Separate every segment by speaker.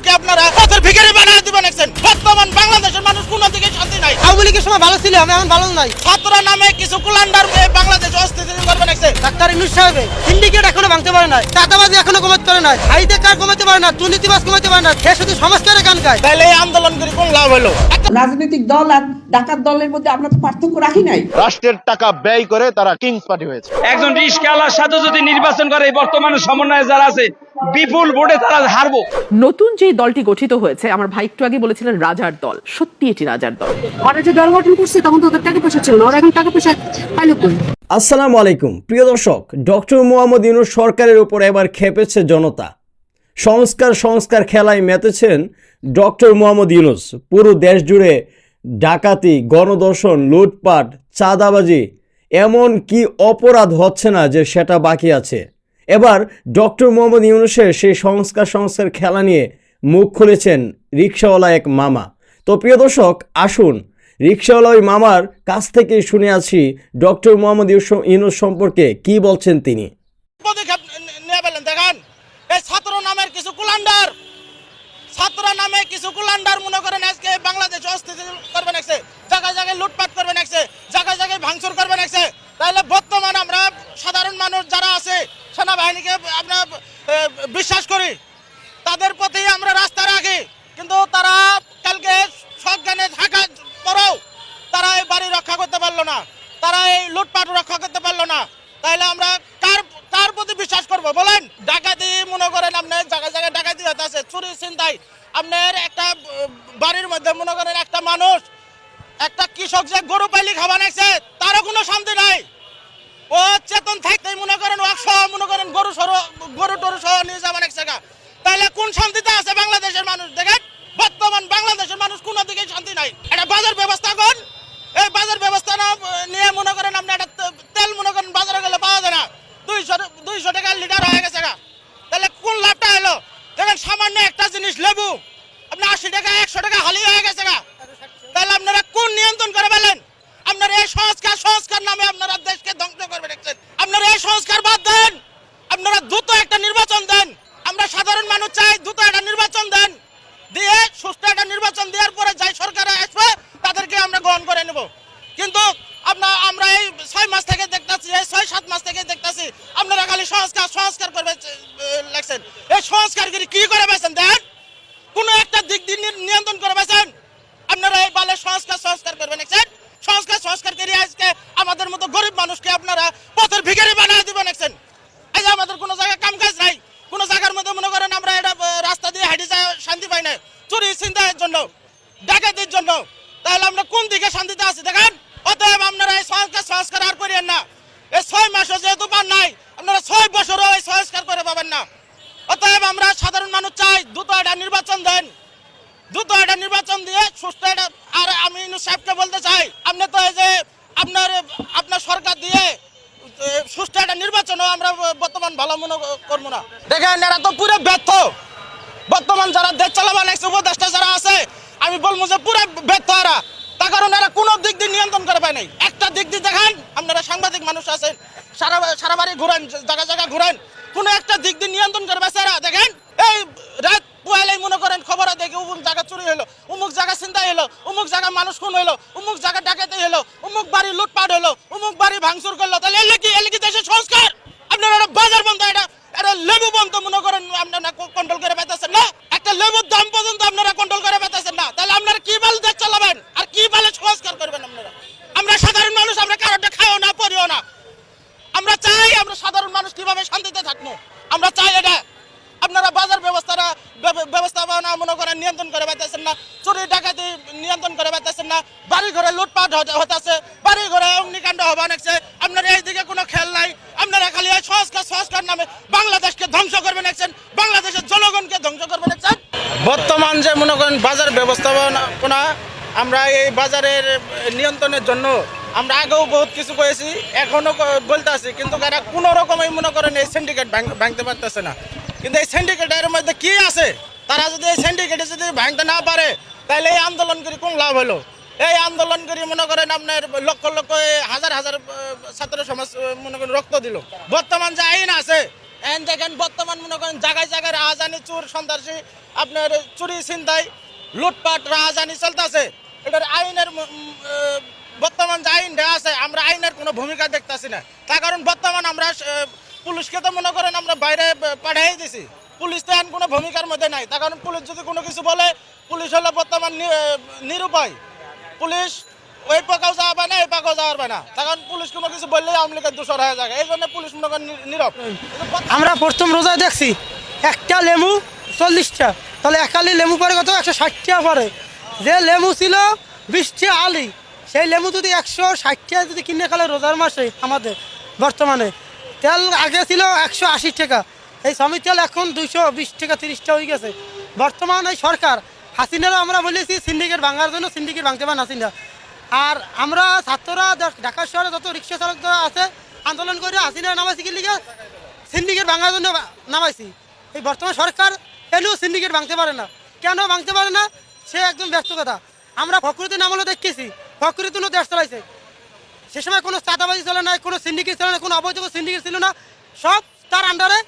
Speaker 1: মানুষকে আপনারা
Speaker 2: সময় ভালো ছিল আমি এখন ভালো নাই।
Speaker 1: ছাত্র নামে কিছু কুলান্ডার বাংলাদেশ অস্থিতিশীল করবেন একছেন
Speaker 2: ডাক্তার ইনুস সাহেবে সিন্ডিকেট এখনও ভাঙতে পারে না চাঁদাবাজি এখনও কমাতে পারে না হাইতে কার কমাতে পারে না দুর্নীতিবাজ কমাতে পারে না সে শুধু সংস্কারের গান গায়।
Speaker 1: তাহলে এই আন্দোলন করে কোন লাভ হলো
Speaker 3: রাজনৈতিক দল আর ডাকাত দলের মধ্যে আমরা তো পার্থক্য রাখি নাই।
Speaker 4: রাষ্ট্রের টাকা ব্যয় করে তারা কিংস পার্টি হয়েছে।
Speaker 5: একজন রিস্কাওয়ালার সাথে যদি নির্বাচন করে এই বর্তমানে সমন্বয়ে যারা আছে বিপুল ভোটে তারা হারবো।
Speaker 6: নতুন যে দলটি গঠিত হয়েছে আমার ভাই একটু আগে বলেছিলেন রাজার দল সত্যি এটি রাজার দল।
Speaker 7: ওরা যে দল গঠন করছে তখন তো ওদের টাকা পয়সা ছিল না। ওরা এখন টাকা পয়সা পাইলো কই?
Speaker 8: আসসালামু আলাইকুম। প্রিয় দর্শক, ডক্টর মোহাম্মদ ইউনুস সরকারের উপর এবার খেপেছে জনতা। সংস্কার সংস্কার খেলায় মেতেছেন ডক্টর মোহাম্মদ ইউনুস। পুরো দেশ জুড়ে ডাকাতি গণদর্শন লুটপাট, চাঁদাবাজি, এমন কি অপরাধ হচ্ছে না যে সেটা বাকি আছে? এবার ডক্টর মোহাম্মদ ইউনুসের সেই সংস্কার সংস্কার খেলা নিয়ে মুখ খুলেছেন রিক্সাওয়ালা এক মামা। তো প্রিয় দর্শক, আসুন রিক্সাওয়ালা ওই মামার কাছ থেকে শুনে আছি ডক্টর মোহাম্মদ ইউনুস সম্পর্কে কি বলছেন তিনি?
Speaker 1: এই ছাত্র নামের কিছু কুলান্ডার, ছাত্র নামে কিছু মনে করেন আজকে করবেন লুটপাট করবেন করবেন তাহলে আমরা সাধারণ মানুষ যারা আছে বিশ্বাস করি, তাদের প্রতি আমরা রাস্তা রাখি কিন্তু তারা কালকে সজ্ঞানে থাকা পরেও তারা এই বাড়ি রক্ষা করতে পারল না তারা এই লুটপাট রক্ষা করতে পারল না তাহলে আমরা কার কার প্রতি বিশ্বাস করব বলেন ডাকাতি মনে করেন আপনার জায়গায় জায়গায় ডাকাতি হতে আছে চুরি চিন্তাই আপনার একটা আহ, বাড়ির মধ্যে মনে করেন একটা মানুষ একটা কৃষক যে গরু পাইলি খাওয়া নাকছে তারও কোনো শান্তি নাই ও চেতন থাকতেই মনে করেন ও সহ মনে করেন গরু সহ গরু টরু সহ নিয়ে যাবেন এক জায়গা তাহলে কোন শান্তিতে আছে বাংলাদেশের মানুষ দেখেন বর্তমান বাংলাদেশের মানুষ কোনো দিকে শান্তি নাই একটা বাজার ব্যবস্থা কর এই বাজার ব্যবস্থা না আহ, নিয়ে মনে করেন আপনি একটা তে- তেল মনে করেন বাজারে গেলে পাওয়া যায় না দুইশো দুইশো টাকা লিটার হয়ে গেছে গা। তাহলে কোন লাভটা হলো দেখেন সামান্য একটা জিনিস লেবু আপনি আশি টাকা একশো টাকা হালি হয়ে গেছে গা তাহলে আপনারা কোন নিয়ন্ত্রণ করে ফেলেন আপনারা এই সংস্কার সংস্কার নামে আপনারা দেশকে ধ্বংস করবে দেখছেন আপনারা এই সংস্কার বাদ দেন আপনারা দ্রুত একটা নির্বাচন দেন আমরা সাধারণ মানুষ চাই দ্রুত একটা নির্বাচন দেন দিয়ে সুস্থ একটা নির্বাচন দেওয়ার পরে যাই সরকার আসবে তাদেরকে আমরা গ্রহণ করে নেব কিন্তু আপনার আমরা এই ছয় মাস থেকে দেখতেছি এই ছয় সাত মাস থেকে দেখতেছি আপনারা খালি সংস্কার সংস্কার করবে লাগছেন এই সংস্কারগিরি কি করে বেছেন দেন, কোনো একটা দিক দিয়ে নিয়ন্ত্রণ করে বেছেন আপনারা এই বালে সংস্কার সংস্কার করবেন দেখছেন সংস্কার সংস্কার করে আজকে আমাদের মতো গরিব মানুষকে আপনারা পথের ভিখারি বানিয়ে দিবেন দেখছেন এই যে আমাদের কোনো জায়গায় কাম কাজ নাই, কোনো জায়গার মধ্যে মনে করেন আমরা এটা রাস্তা দিয়ে হাঁটি যায়, শান্তি পাই না। চুরি চিন্তার জন্য, ডাকাতির জন্য। তাহলে আমরা কোন দিকে শান্তিতে আছি? দেখেন, অতএব আপনারা এই সংস্কার সংস্কার আর করিয়েন না। এই ছয় মাসও যেহেতু পান নাই, আপনারা ছয় বছরও এই সংস্কার করে পাবেন না। অতএব আমরা সাধারণ মানুষ চাই দ্রুত একটা নির্বাচন দেন। দ্রুত একটা নির্বাচন দিয়ে সুস্থ একটা আর আমি সাহেবকে বলতে চাই, আপনি তো এই যে আপনার আপনার সরকার দিয়ে সুস্থ একটা নির্বাচনও আমরা বর্তমান ভালো মনে করব না। দেখেন, এরা তো পুরো ব্যর্থ। বর্তমান যারা দেশ চালাবার নেক্সট উপদেষ্টা যারা আছে, আমি বলব যে পুরো ব্যর্থ এরা। তার কারণ এরা কোনো দিক দিয়ে নিয়ন্ত্রণ করে পায় নাই। একটা দিক দিয়ে দেখেন, আপনারা সাংবাদিক মানুষ আছেন, সারা সারা বাড়ি ঘুরেন, জায়গা জায়গা ঘুরেন। কোনো একটা দিক দিয়ে নিয়ন্ত্রণ করে স্যারা দেখেন? এই রাত পোয়ালাই মনে করেন খবর দেখে উমুক জায়গা চুরি হলো অমুক জায়গা চিন্তা হলো অমুক জায়গা মানুষ খুন হলো অমুক জায়গা ডাকাতে হলো অমুক বাড়ি লুটপাট হলো উমুক বাড়ি ভাঙচুর করল। তাহলে এলে কি? এলে কি দেশের সংস্কার? আপনার বাজার বন্ধ, এটা এটা লেবু বন্ধ মনে করেন, আপনার কন্ট্রোল করে পেতেছেন না একটা লেবুর দাম পর্যন্ত আপনারা কন্ট্রোল করে পেতেছেন না তাহলে আপনারা কি বাল দেশ চালাবেন আর কি বালে সংস্কার করবেন আপনারা আমরা সাধারণ মানুষ আমরা কারোটা খাইও না পড়িও না আমরা চাই আমরা সাধারণ মানুষ কীভাবে শান্তিতে থাকব আমরা চাই এটা আপনারা বাজার ব্যবস্থাটা ব্যব- ব্যবস্থাপনা মনে করেন নিয়ন্ত্রণ করে পাইতেছেন না, চুরি ডাকাতি নিয়ন্ত্রণ করে পাইতেছেন না বাড়ি ঘরে লুটপাট হতেছে বাড়ি ঘরে অগ্নিকাণ্ড হবা নাকছে আপনারা এইদিকে কোনো খেয়াল নাই, আপনারা খালি এই সংস্কার সংস্কার নামে বাংলাদেশকে ধ্বংস করবে নাকছেন বাংলাদেশের জনগণকে ধ্বংস করবে নাকছেন বর্তমান যে মনে করেন বাজার ব্যবস্থাপনা, আমরা এই বাজারের নিয়ন্ত্রণের জন্য আমরা আগেও বহুত কিছু করেছি এখনও ক- বলতে আছি কিন্তু এরা কোনো রকমই মনে করেন এই সিন্ডিকেট ভাঙতে পারতেছে না। কিন্তু এই সিন্ডিকেটের মধ্যে কি আছে? তারা যদি এই সিন্ডিকেটে যদি ভাঙতে না পারে, তাহলে এই আন্দোলন করে কোন লাভ হলো? এই আন্দোলন করে মনে করেন আপনার লক্ষ লক্ষ হাজার হাজার ছাত্র সমাজ মনে করেন রক্ত দিল। বর্তমান যে আইন আছে এখন দেখেন বর্তমান মনে করেন জায়গায় জায়গায় রাহাজানি চোর, সন্ত্রাসী, আপনার চুরি, ছিনতাই, লুটপাট রাহাজানি চলতেছে। এটার আইনের বর্তমান যে আইনটা আছে, আমরা আইনের কোনো ভূমিকা দেখতেছি না। তার কারণ বর্তমান আমরা পুলিশকে তো মনে করেন আমরা বাইরে পাঠাই দিছি। পুলিশ তো কোনো ভূমিকার মধ্যে নাই। তার কারণ পুলিশ যদি কোনো কিছু বলে, পুলিশ হলো বর্তমান নিরুপায়। পুলিশ ওই পাকাও যাওয়া পায় না, এই পাকাও যাওয়ার পায় না। তখন পুলিশ কোনো কিছু বললেই আওয়ামী লীগের দোষর হয়ে যায় এই জন্য পুলিশ মনে করেন নীরব।
Speaker 2: আমরা প্রথম রোজায় দেখছি, একটা লেমু চল্লিশটা। তাহলে একালি লেমু পরে কত? একশো ষাটটা পরে। যে লেমু ছিল বিশটা আলি, সেই লেমু যদি একশো ষাটটা যদি কিনে খালে রোজার মাসে আমাদের বর্তমানে, তেল আগে ছিল একশো আশি টাকা। এই শ্রমিক তেল এখন দুইশো বিশ টাকা, তিরিশটা হয়ে গেছে। বর্তমান এই সরকার, হাসিনারও আমরা বলেছি সিন্ডিকেট ভাঙার জন্য সিন্ডিকেট ভাঙতে পারেন হাসিনা। আর আমরা ছাত্ররা ঢাকা শহরে যত রিক্সা চালক আছে, আন্দোলন করে হাসিনা নামাইছি কি লিগে? সিন্ডিকেট ভাঙার জন্য নামাইছি। এই বর্তমান সরকার এলেও সিন্ডিকেট ভাঙতে পারে না? কেন ভাঙতে পারে না? সে একদম ব্যস্ত কথা। আমরা ফকরুদ্দিন নামলে দেখতেছি ফকরুদ্দিনও দেশ চালাইছে। সে সময় কোনো চাঁদাবাজি চলে না কোনো সিন্ডিকেট ছিল না কোনো অবৈধ সিন্ডিকেট ছিল না। সব তার আন্ডারে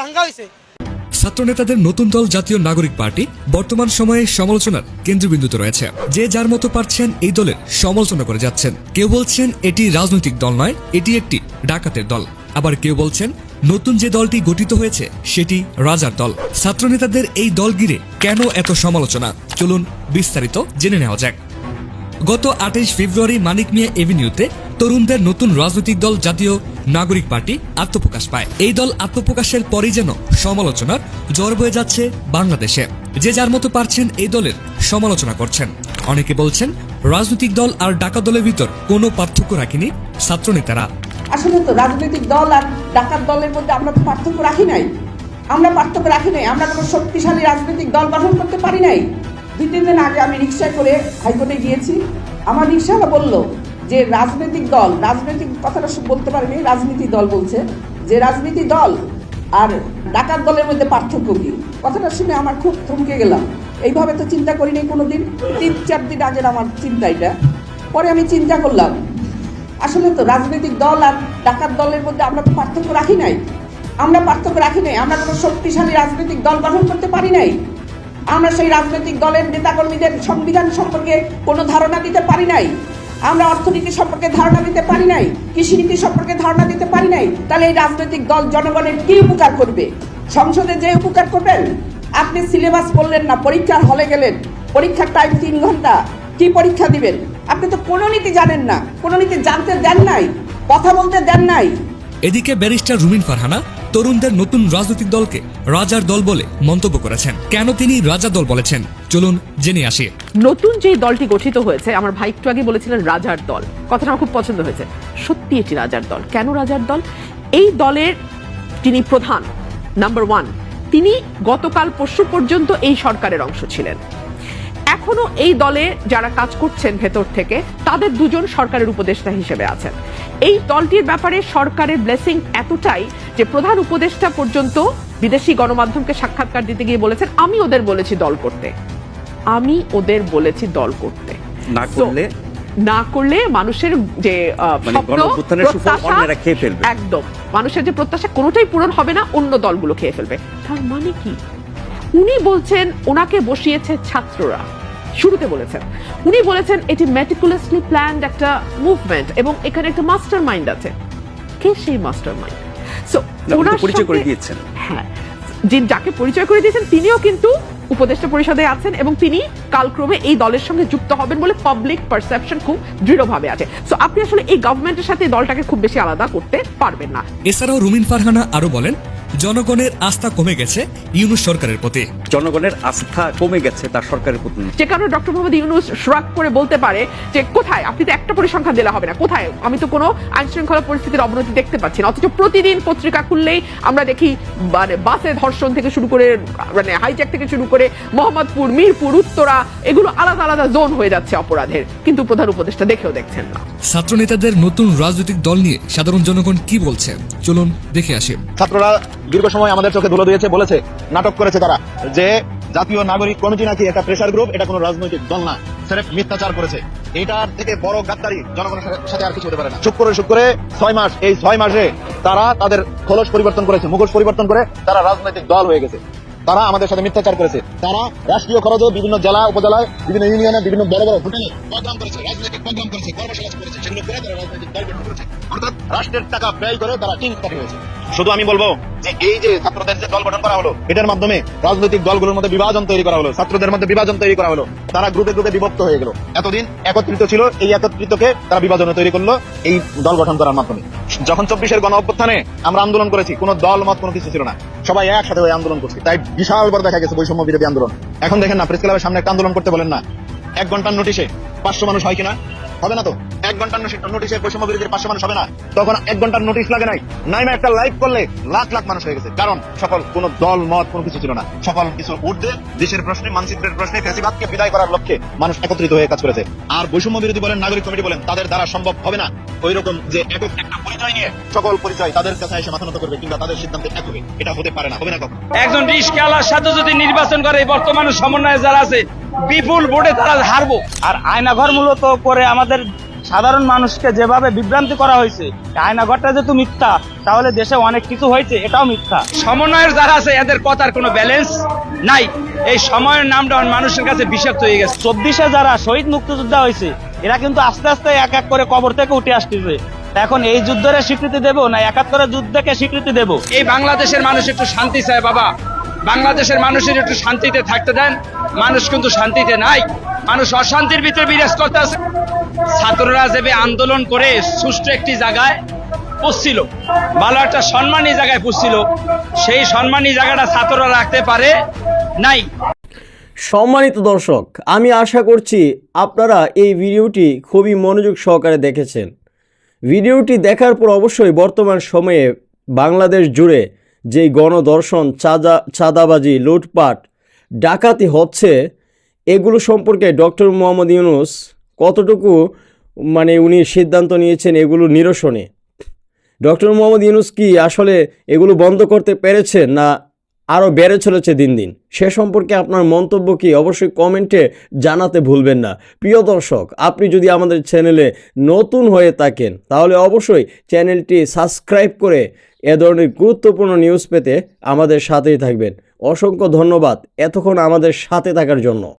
Speaker 2: ভাঙ্গা হয়েছে
Speaker 9: ছাত্রনেতাদের নতুন দল জাতীয় নাগরিক পার্টি বর্তমান সময়ে সমালোচনার কেন্দ্রবিন্দুতে রয়েছে। যে যার মতো পারছেন এই দলের সমালোচনা করে যাচ্ছেন। কেউ বলছেন এটি রাজনৈতিক দল নয়, এটি একটি ডাকাতের দল। আবার কেউ বলছেন নতুন যে দলটি গঠিত হয়েছে, সেটি রাজার দল। ছাত্রনেতাদের এই দল ঘিরে কেন এত সমালোচনা? চলুন বিস্তারিত জেনে নেওয়া যাক। গত আঠাইশ ফেব্রুয়ারি মানিক মিয়া এভিনিউতে তরুণদের নতুন রাজনৈতিক দল জাতীয় নাগরিক পার্টি আত্মপ্রকাশ পায়। এই দল আত্মপ্রকাশের পরই যেন সমালোচনার জ্বর বয়ে যাচ্ছে বাংলাদেশে। যে যার মতো পারছেন এই দলের সমালোচনা করছেন। অনেকে বলছেন, রাজনৈতিক দল আর ডাকা দলের ভিতর কোনো পার্থক্য রাখেনি ছাত্রনেতারা।
Speaker 3: আসলে তো রাজনৈতিক দল আর ডাকাত দলের মধ্যে আমরা তো পার্থক্য রাখি নাই। আমরা পার্থক্য রাখি নাই। আমরা কোনো শক্তিশালী রাজনৈতিক দল গঠন করতে পারি নাই। দুই, তিন দিন আগে আমি রিক্সায় করে হাইকোর্টে গিয়েছি। আমার রিক্সাওয়ালা বলল যে, রাজনৈতিক দল। রাজনৈতিক কথাটা বলতে পারেনি, রাজনীতি দল বলছে। যে, রাজনীতি দল আর ডাকাত দলের মধ্যে পার্থক্য কি? কথাটা শুনে আমার খুব থমকে গেলাম। এইভাবে তো চিন্তা করিনি কোনো দিন তিন, চার দিন আগের আমার চিন্তা এটা। পরে আমি চিন্তা করলাম, আসলে তো রাজনৈতিক দল আর ডাকাত দলের মধ্যে আমরা তো পার্থক্য রাখি নাই। আমরা পার্থক্য রাখি নাই। আমরা কোনো শক্তিশালী রাজনৈতিক দল গঠন করতে পারি নাই। আমরা সেই রাজনৈতিক দলের নেতাকর্মীদের সংবিধান সম্পর্কে কোনো ধারণা দিতে পারি নাই। আমরা অর্থনীতি সম্পর্কে ধারণা দিতে পারি নাই, কৃষিনীতি সম্পর্কে ধারণা দিতে পারি নাই, তাহলে এই রাজনৈতিক দল জনগণের কি উপকার করবে? সংসদে যে উপকার করবেন? আপনি সিলেবাস পড়লেন না, পরীক্ষার হলে গেলেন, পরীক্ষার টাইম তিন ঘণ্টা, কি পরীক্ষা দিবেন? আপনি তো কোনো নীতি জানেন না, কোনো নীতি জানতে দেন নাই, কথা বলতে দেন নাই।
Speaker 9: এদিকে ব্যারিস্টার রুমিন ফারহানা তরুণদের নতুন রাজনৈতিক দলকে রাজার দল বলে মন্তব্য করেছেন। কেন তিনি রাজা দল বলেছেন? চলুন জেনে আসি।
Speaker 6: নতুন যে দলটি গঠিত হয়েছে, আমার ভাই একটু আগে বলেছিলেন রাজার দল। কথাটা আমার খুব পছন্দ হয়েছে। সত্যি এটি রাজার দল। কেন রাজার দল? এই দলের যিনি প্রধান নাম্বার ওয়ান তিনি গতকাল পরশু পর্যন্ত এই সরকারের অংশ ছিলেন। এখনও এই দলে যারা কাজ করছেন ভেতর থেকে তাদের দুজন সরকারের উপদেষ্টা হিসেবে আছেন। এই দলটির ব্যাপারে সরকারের ব্লেসিং এতটাই যে প্রধান উপদেষ্টা পর্যন্ত বিদেশি গণমাধ্যমকে সাক্ষাৎকার দিতে গিয়ে বলেছেন আমি ওদের বলেছি দল করতে। আমি ওদের বলেছি দল করতে।
Speaker 10: না করলে?
Speaker 6: না করলে মানুষের যে
Speaker 10: মানে।
Speaker 6: একদম। মানুষের যে প্রত্যাশা কোনোটাই পূরণ হবে না অন্য দলগুলো খেয়ে ফেলবে। তার মানে কি? উনি বলছেন ওনাকে বসিয়েছে ছাত্ররা। শুরুতে বলেছেন। উনি বলেছেন এটি মেটিকুলাসলি প্ল্যান্ড একটা মুভমেন্ট এবং এখানে একটা মাস্টার মাইন্ড আছে। কে সেই মাস্টার মাইন্ড সো
Speaker 10: তো পরিচয় করে দিয়েছেন।
Speaker 6: হ্যাঁ। যিনি যাকে পরিচয় করে দিয়েছেন তিনিও কিন্তু উপদেষ্টা পরিষদে আছেন এবং তিনি কালক্রমে এই দলের সঙ্গে যুক্ত হবেন বলে পাবলিক পারসেপশন খুব দৃঢ়ভাবে আছে। সো আপনি আসলে এই গভর্নমেন্টের সাথে দলটাকে খুব বেশি আলাদা করতে পারবেন না।
Speaker 9: এছাড়াও রুমিন ফারহানা আরও বলেন জনগণের আস্থা কমে গেছে ইউনুস সরকারের প্রতি।
Speaker 10: জনগণের আস্থা কমে গেছে তার সরকারের প্রতি।
Speaker 6: যে কারণে ডক্টর মোহাম্মদ ইউনুস শ্রাক করে বলতে পারে যে কোথায়? আপনি তো একটা পরিসংখ্যান দিলে হবে না। কোথায়? আমি তো কোনো আইন শৃঙ্খলা পরিস্থিতির অবনতি দেখতে পাচ্ছি না। অথচ প্রতিদিন পত্রিকা খুললেই আমরা দেখি মানে বাসে ধর্ষণ থেকে শুরু করে মানে হাইজ্যাক থেকে শুরু করে মোহাম্মদপুর মিরপুর উত্তরা এগুলো আলাদা আলাদা জোন হয়ে যাচ্ছে অপরাধের। কিন্তু প্রধান উপদেষ্টা দেখেও দেখছেন না।
Speaker 9: ছাত্রনেতাদের নতুন রাজনৈতিক দল নিয়ে সাধারণ জনগণ কি বলছে? চলুন দেখে আসি।
Speaker 4: ছাত্ররা দীর্ঘ সময় আমাদের চোখে ধুলো দিয়েছে, বলেছে, নাটক করেছে তারা, যে জাতীয় নাগরিক কমিটি নাকি একটা প্রেশার গ্রুপ এটা কোনো রাজনৈতিক দল না, সেরেফ মিথ্যাচার করেছে। এটার থেকে বড় গাদ্দারি জনগণের সাথে- আর কিছু হতে পারে না। চুপ করে চুপ করে, ছয় মাস, এই ছয় মাসে তারা তাদের খোলস পরিবর্তন করেছে, মুখোশ পরিবর্তন করে তারা রাজনৈতিক দল হয়ে গেছে। তারা আমাদের সাথে মিথ্যাচার করেছে। তারা রাষ্ট্রীয় খরচে বিভিন্ন জেলা, উপজেলায়, বিভিন্ন ইউনিয়নে বিভিন্ন বড় বড় হোটেলে প্রোগ্রাম করেছে, রাজনৈতিক প্রোগ্রাম করেছে করেছে, সেগুলো করে তারা রাজনৈতিক করেছে। অর্থাৎ রাষ্ট্রের টাকা ব্যয় করে তারা শুধু আমি বলব যে এই যে ছাত্রদের যে দল গঠন করা হলো, এটার মাধ্যমে রাজনৈতিক দলগুলোর মধ্যে বিভাজন তৈরি করা হলো, ছাত্রদের মধ্যে বিভাজন তৈরি করা হলো। তারা গ্রুপে গ্রুপে বিভক্ত হয়ে গেল। এতদিন একত্রিত ছিল, এই একত্রিতকে তারা বিভাজনে তৈরি করল, এই দল গঠন করার মাধ্যমে। যখন চব্বিশের গণ অভ্যুত্থানে আমরা আন্দোলন করেছি, কোনো দল, মত, কোনো কিছু ছিল না। সবাই একসাথে ওই আন্দোলন করছি। তাই বিশাল বড় দেখা গেছে বৈষম্য বিরোধী আন্দোলন। এখন দেখেন না, প্রেস ক্লাবের সামনে একটা আন্দোলন করতে বলেন না। এক ঘণ্টার নোটিশে পাঁচশো মানুষ হয় কিনা? হবে না তো? এক ঘণ্টার বৈষম্য বিরোধীর মানুষ হবে না। তখন এক ঘণ্টার নোটিশ লাগে নাই। নাইমা একটা লাইভ করলে লাখ লাখ মানুষ হয়ে গেছে। কারণ কোন দল, মত, কোনো কিছু ছিল না। কিছু দেশের প্রশ্নে, মানচিত্রের প্রশ্নে ফেসিবাদকে বিদায় করার লক্ষ্যে মানুষ একত্রিত হয়ে কাজ করেছে। আর বৈষম্য বিরোধী বলেন, নাগরিক কমিটি বলেন, তাদের দ্বারা সম্ভব হবে না। ওই রকম যে একক একটা পরিচয় নিয়ে সকল পরিচয় তাদের কাছে এসে করবে কিংবা তাদের সিদ্ধান্তে এক হবে, এটা হতে পারে না, হবে না কখন।
Speaker 5: একজন রিস্কাওয়ালার সাথে যদি নির্বাচন করে বর্তমানে সমন্বয়ে যারা আছে, বিপুল ভোটে তারা হারবো।
Speaker 1: আর আয়নাঘর মূলত করে আমাদের সাধারণ মানুষকে যেভাবে বিভ্রান্তি করা হয়েছে আয়নাঘরটা যেহেতু মিথ্যা তাহলে দেশে অনেক কিছু হয়েছে এটাও মিথ্যা।
Speaker 5: সমন্বয়ের যারা আছে এদের কথার কোনো ব্যালেন্স নাই। এই সময়ের নামটা মানুষের কাছে বিষাক্ত হয়ে গেছে।
Speaker 1: চব্বিশে যারা শহীদ মুক্তিযোদ্ধা হয়েছে এরা কিন্তু আস্তে আস্তে এক এক করে কবর থেকে উঠে আসতেছে। এখন এই যুদ্ধের স্বীকৃতি দেবো না একাত্তরের যুদ্ধকে স্বীকৃতি দেবো?
Speaker 5: এই বাংলাদেশের মানুষ একটু শান্তি চায় বাবা। বাংলাদেশের মানুষের একটু শান্তিতে থাকতে দেন। মানুষ কিন্তু শান্তিতে নাই। মানুষ অশান্তির ভিতরে বিরাজ করতে আছে। ছাত্ররা যেবে আন্দোলন করে সুষ্ঠু একটি জায়গায় পুষছিল ভালো একটা সম্মানী জায়গায় পুষছিল সেই সম্মানী জায়গাটা ছাত্ররা রাখতে পারে নাই।
Speaker 8: সম্মানিত দর্শক, আমি আশা করছি আপনারা এই ভিডিওটি খুবই মনোযোগ সহকারে দেখেছেন। ভিডিওটি দেখার পর অবশ্যই বর্তমান সময়ে বাংলাদেশ জুড়ে যেই গণদর্শন চাঁদা চাঁদাবাজি, লুটপাট, ডাকাতি হচ্ছে, এগুলো সম্পর্কে ডক্টর মোহাম্মদ ইউনুস কতটুকু মানে উনি সিদ্ধান্ত নিয়েছেন এগুলো নিরসনে? ডক্টর মোহাম্মদ ইউনুস কি আসলে এগুলো বন্ধ করতে পেরেছেন না আরও বেড়ে চলেছে দিন দিন? সে সম্পর্কে আপনার মন্তব্য কি অবশ্যই কমেন্টে জানাতে ভুলবেন না। প্রিয় দর্শক, আপনি যদি আমাদের চ্যানেলে নতুন হয়ে থাকেন, তাহলে অবশ্যই চ্যানেলটি সাবস্ক্রাইব করে এ ধরনের গুরুত্বপূর্ণ নিউজ পেতে আমাদের সাথেই থাকবেন। অসংখ্য ধন্যবাদ এতক্ষণ আমাদের সাথে থাকার জন্য।